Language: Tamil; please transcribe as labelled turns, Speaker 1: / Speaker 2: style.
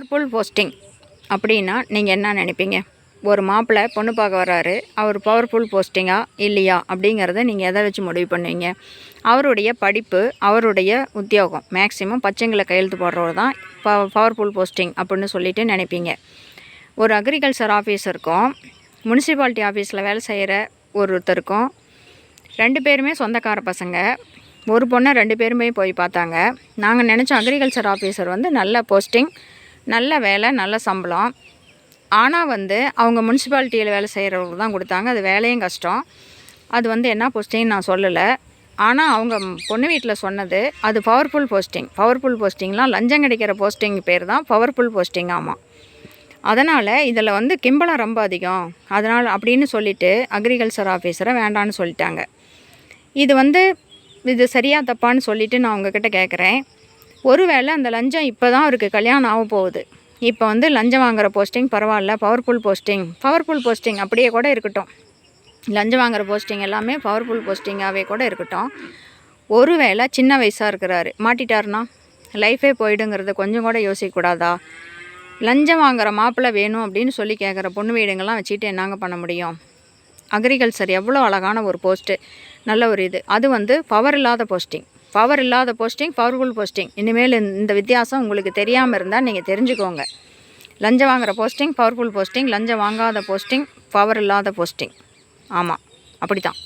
Speaker 1: பவர்ஃபுல் போஸ்டிங் அப்படின்னா நீங்கள் என்ன நினைப்பீங்க? ஒரு மாப்பிள்ளை பொண்ணு பார்க்க வராரு அவர் பவர்ஃபுல் போஸ்டிங்கா இல்லையா அப்படிங்கிறத நீங்கள் எதை வச்சு முடிவு பண்ணுவீங்க? அவருடைய படிப்பு அவருடைய உத்தியோகம் மேக்ஸிமம் பச்சைங்களை கையெழுத்து போடுறவர் தான் ப பவர்ஃபுல் போஸ்டிங் அப்படின்னு சொல்லிட்டு நினைப்பீங்க. ஒரு அக்ரிகல்ச்சர் ஆஃபீஸருக்கும் முனிசிபாலிட்டி ஆஃபீஸில் வேலை செய்கிற ஒருத்தருக்கும் ரெண்டு பேருமே சொந்தக்கார பசங்க. ஒரு பொண்ணை ரெண்டு பேருமே போய் பார்த்தாங்க. நாங்கள் நினச்சோம் அக்ரிகல்ச்சர் ஆஃபீஸர் வந்து நல்ல போஸ்டிங் நல்ல வேலை நல்ல சம்பளம். ஆனால் வந்து அவங்க முனிசிபாலிட்டியில் வேலை செய்கிறவங்க தான் கொடுத்தாங்க. அது வேலையும் கஷ்டம். அது வந்து என்ன போஸ்டிங் நான் சொல்லலை. ஆனால் அவங்க பொண்ணு வீட்டில் சொன்னது அது பவர்ஃபுல் போஸ்டிங் பவர்ஃபுல் போஸ்டிங்லாம் லஞ்சம் கிடைக்கிற போஸ்டிங் பேர் தான் பவர்ஃபுல் போஸ்டிங் ஆமாம் அதனால் இதில் வந்து கிம்பளம் ரொம்ப அதிகம். அதனால் அப்படின்னு சொல்லிட்டு அக்ரிகல்ச்சர் ஆஃபீஸரை வேண்டான்னு சொல்லிட்டாங்க. இது வந்து இது சரியாக தப்பான்னு சொல்லிட்டு நான் உங்ககிட்ட கேட்குறேன் ஒருவேளை அந்த லஞ்சம் இப்போ தான் அவருக்கு கல்யாணம் ஆக போகுது. இப்போ வந்து லஞ்சம் வாங்குற போஸ்டிங் பரவாயில்ல. பவர்ஃபுல் போஸ்டிங் பவர்ஃபுல் போஸ்டிங் அப்படியே கூட இருக்கட்டும். லஞ்சம் வாங்குற போஸ்டிங் எல்லாமே பவர்ஃபுல் போஸ்டிங்காகவே கூட இருக்கட்டும். ஒருவேளை சின்ன வயசாக இருக்கிறாரு. மாட்டிட்டாருன்னா லைஃபே போயிடுங்கிறத கொஞ்சம் கூட யோசிக்கக்கூடாதா? லஞ்சம் வாங்குற மாப்பிள்ளை வேணும் அப்படின்னு சொல்லி கேட்குற பொண்ணு வீடுங்கள்லாம் வச்சுட்டு என்னங்க பண்ண முடியும்? அக்ரிகல்ச்சர் எவ்வளோ அழகான ஒரு போஸ்ட்டு நல்ல ஒரு இது. அது வந்து பவர் இல்லாத போஸ்டிங் பவர் இல்லாத போஸ்டிங் பவர்ஃபுல் போஸ்டிங் இனிமேல் இந்த- வித்தியாசம் உங்களுக்கு தெரியாமல் இருந்தால் நீங்கள் தெரிஞ்சுக்கோங்க. லஞ்சம் வாங்குகிற போஸ்டிங் பவர்ஃபுல் போஸ்டிங் லஞ்சம் வாங்காத போஸ்டிங் பவர் இல்லாத போஸ்டிங் ஆமாம் அப்படி தான்